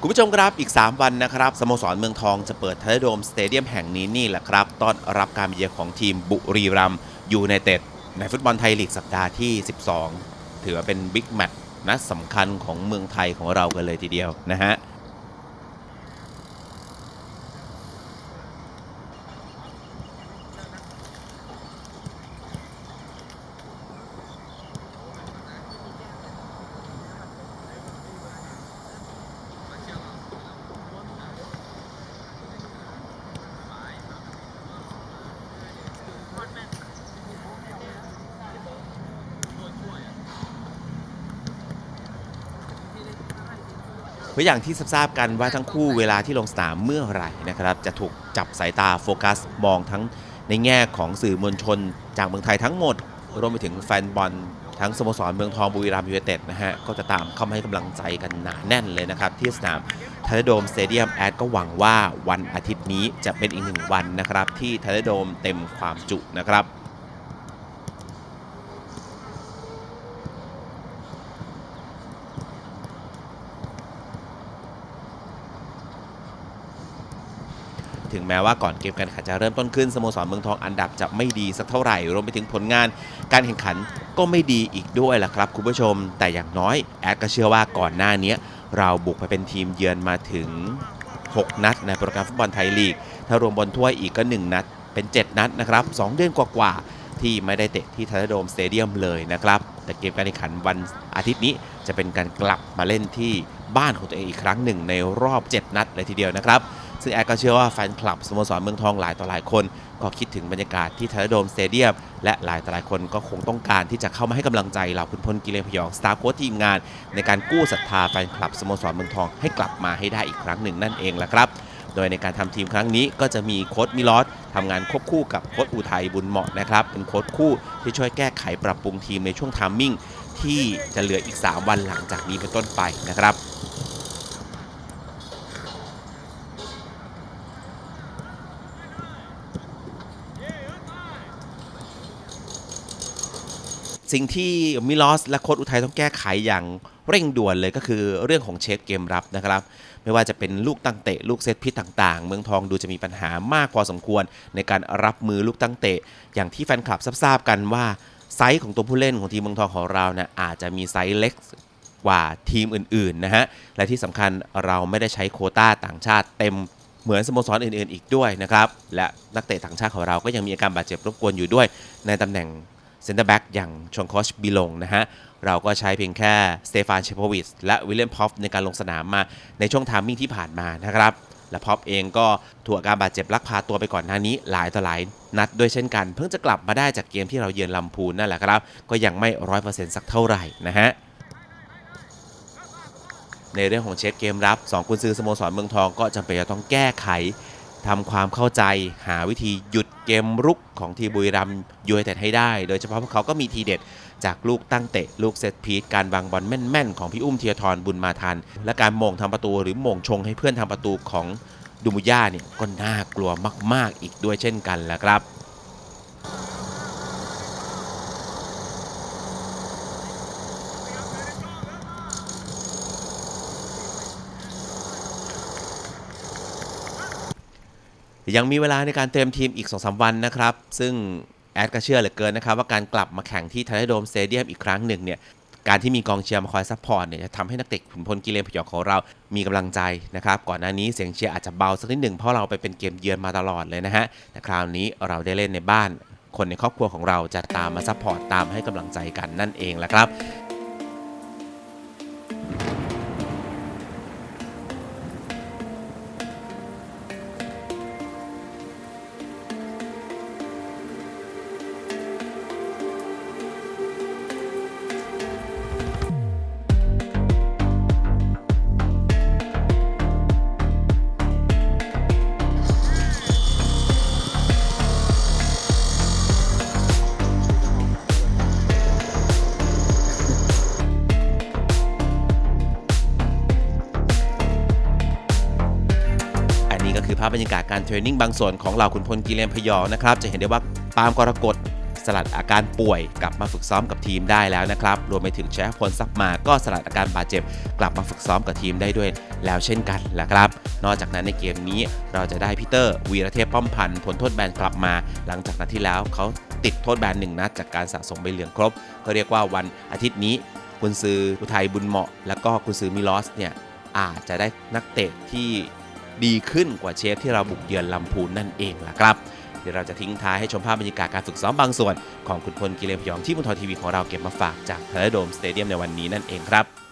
คุณผู้ชมครับอีก 3 วันนะครับสโมสรเมืองทองจะเปิดทัลโดมสเตเดียมแห่งนี้นี่แหละครับต้อนรับการมาเยือนของทีมบุรีรัมย์ยูไนเต็ดในฟุตบอลไทยลีกสัปดาห์ที่ 12 ถือว่าเป็นบิ๊กแมตช์นัดสำคัญของเมืองไทยของเรากันเลยทีเดียวนะฮะ ราะอย่างที่ทราบกันว่าทั้งคู่เวลาที่ลงสนามเมื่อไหร่นะครับ จะถูกจับสายตาโฟกัสมองทั้งในแง่ของสื่อมวลชน จากเมืองไทยทั้งหมด รวมไปถึงแฟนบอลทั้งสโมสรเมืองทองบุรีรัมย์ยูไนเต็ดนะฮะ ก็จะตามเข้ามาให้กำลังใจกันหนาแน่นเลยนะครับ ที่สนามทัลโดมสเตเดียมแอดก็หวังว่าวันอาทิตย์นี้จะเป็นอีกหนึ่งวันนะครับ ที่ทัลโดมเต็มความจุนะครับ ถึงแม้ว่าก่อนเกมการแข่งขันจะเริ่มต้นขึ้นสโมสรเมืองทองอันดับจะไม่ดีสักเท่าไหร่ รวมไปถึงผลงานการแข่งขันก็ไม่ดีอีกด้วยล่ะครับคุณผู้ชม แต่อย่างน้อยแอดก็เชื่อว่าก่อนหน้านี้เราบุกไปเป็นทีมเยือนมาถึง 6 นัด ในโปรแกรมฟุตบอลไทยลีก ถ้ารวมบอลถ้วยอีกก็ 1 นัด เป็น 7 นัดนะครับ 2 เดือนกว่าๆ ที่ไม่ได้เตะที่ทัโดมสเตเดียมเลยนะครับ แต่เกมการแข่งขันวันอาทิตย์นี้จะเป็นการกลับมาเล่นที่บ้านของตัวเองอีกครั้งหนึ่งในรอบ 7 นัดเลยทีเดียวนะครับ ซึ่งแอดก็เชื่อว่าแฟนคลับสโมสรเมืองทองหลายต่อหลายคน ก็คิดถึงบรรยากาศที่ทัลโดมสเตเดียมและหลายต่อหลายคนก็คงต้องการที่จะเข้ามาให้กำลังใจเหล่าคุณพลกิเลนพยองสตาร์โค้ชทีมงาน ในการกู้ศรัทธาแฟนคลับสโมสรเมืองทองให้กลับมาให้ได้อีกครั้งหนึ่งนั่นเองละครับโดยในการทำทีมครั้งนี้ก็จะมีโค้ชมิลอสทำงานควบคู่กับโค้ชอุทัยบุญเหมาะนะครับ เป็นโค้ชคู่ที่ช่วยแก้ไขปรับปรุงทีมในช่วงทามมิ่งที่จะเหลืออีก 3 วันหลังจากนี้เป็นต้นไปนะครับ สิ่งที่มิลอสและโค้ชอุทัยต้องแก้ไขอย่างเร่งด่วนเลยก็คือเรื่องของเช็คเกมรับนะครับ ไม่ว่าจะเป็นลูกตั้งเตะ ลูกเซตพิษต่างๆ เมืองทองดูจะมีปัญหามากพอสมควร ในการรับมือลูกตั้งเตะ อย่างที่แฟนคลับทราบกันว่าไซส์ของตัวผู้เล่นของทีมเมืองทองของเราเนี่ยอาจจะมีไซส์เล็กกว่าทีมอื่นๆนะฮะและที่สำคัญเราไม่ได้ใช้โคต้าต่างชาติเต็มเหมือนสโมสรอื่นๆ อีกด้วยนะครับและนักเตะต่างชาติของเราก็ยังมีอาการบาดเจ็บรบกวนอยู่ด้วยในตำแหน่ง ซนเตอร์แบ็กอย่างชองคอชบิลงนะฮะ เราก็ใช้เพียงแค่สเตฟานเชโพวิชและวิลเลียมพอฟในการลงสนามมาในช่วงทามมิ่งที่ผ่านมานะครับ และพอฟเองก็ถูกอาการบาดเจ็บลักพาตัวไปก่อนหน้านี้หลายต่อหลายนัดด้วยเช่นกัน เพิ่งจะกลับมาได้จากเกมที่เราเยือนลำพูนนั่นแหละครับ ก็ยังไม่ร้อยเปอร์เซ็นต์สักเท่าไหร่นะฮะในเรื่องของเช็คเกมรับ2กุนซือสโมสรเมืองทองก็จำเป็นจะต้องแก้ไข ทำความเข้าใจหาวิธีหยุดเกมรุกของทีบุรีรัมย์ยูไนเต็ดให้ได้ โดยเฉพาะพวกเขาก็มีทีเด็ด จากลูกตั้งเตะ ลูกเซตพีทการวางบอลแม่น ๆ ของพี่อุ้มเทียทรบุญมาทัน และการมงทำประตูหรือมงชงให้เพื่อนทำประตูของดูมุย่าเนี่ยก็น่ากลัวมาก ๆ อีกด้วยเช่นกันแหละครับ ยังมีเวลาในการเตรียมทีมอีก 2-3 วันนะครับ ซึ่งแอดก็เชื่อเหลือเกินนะครับ ว่าการกลับมาแข่งที่ทัลโดมสเตเดียมอีกครั้งหนึ่งเนี่ยการที่มีกองเชียร์มาคอยซัพพอร์ตเนี่ยจะทำให้นักเตะขุนพลกิเลนพยองของเรามีกำลังใจนะครับ ก่อนหน้านี้เสียงเชียร์อาจจะเบาสักนิดหนึ่งเพราะเราไปเป็นเกมเยือนมาตลอดเลยนะฮะแต่คราวนี้เราได้เล่นในบ้าน คนในครอบครัวของเราจะตามมาซัพพอร์ตตามให้กำลังใจกันนั่นเองแหละครับาพบรรยากาศการเทรนนิ่งบางส่วนของเหล่าขุนพลกีเลนพยองนะครับ จะเห็นได้ว่าปาล์มกรกฎสลัดอาการป่วยกลับมาฝึกซ้อมกับทีมได้แล้วนะครับ รวมไปถึงแชฟพลซับมาก็สลัดอาการบาดเจ็บ กลับมาฝึกซ้อมกับทีมได้ด้วยแล้วเช่นกันแหละครับ นอกจากนั้นในเกมนี้เราจะได้พีเตอร์วีระเทพป้อมพันธ์ผลโทษแบนกลับมา หลังจากนัดที่แล้วเขาติดโทษแบนหนึ่งนัดจากการสะสมใบเหลืองครบ ก็เรียกว่าวันอาทิตย์นี้กุนซืออุทัยบุญเหมาะ แล้วก็กุนซือมิลอสเนี่ยอาจจะได้นักเตะที่ ดีขึ้นกว่าเชฟที่เราบุกเยือนลำพูนนั่นเองล่ะครับ เดี๋ยวเราจะทิ้งท้ายให้ชมภาพบรรยากาศการฝึกซ้อมบางส่วน ของขุนพลกิเลนพยองที่มุนทอทีวีของเราเก็บมาฝากจากเทเลโดมสเตเดียมในวันนี้นั่นเองครับ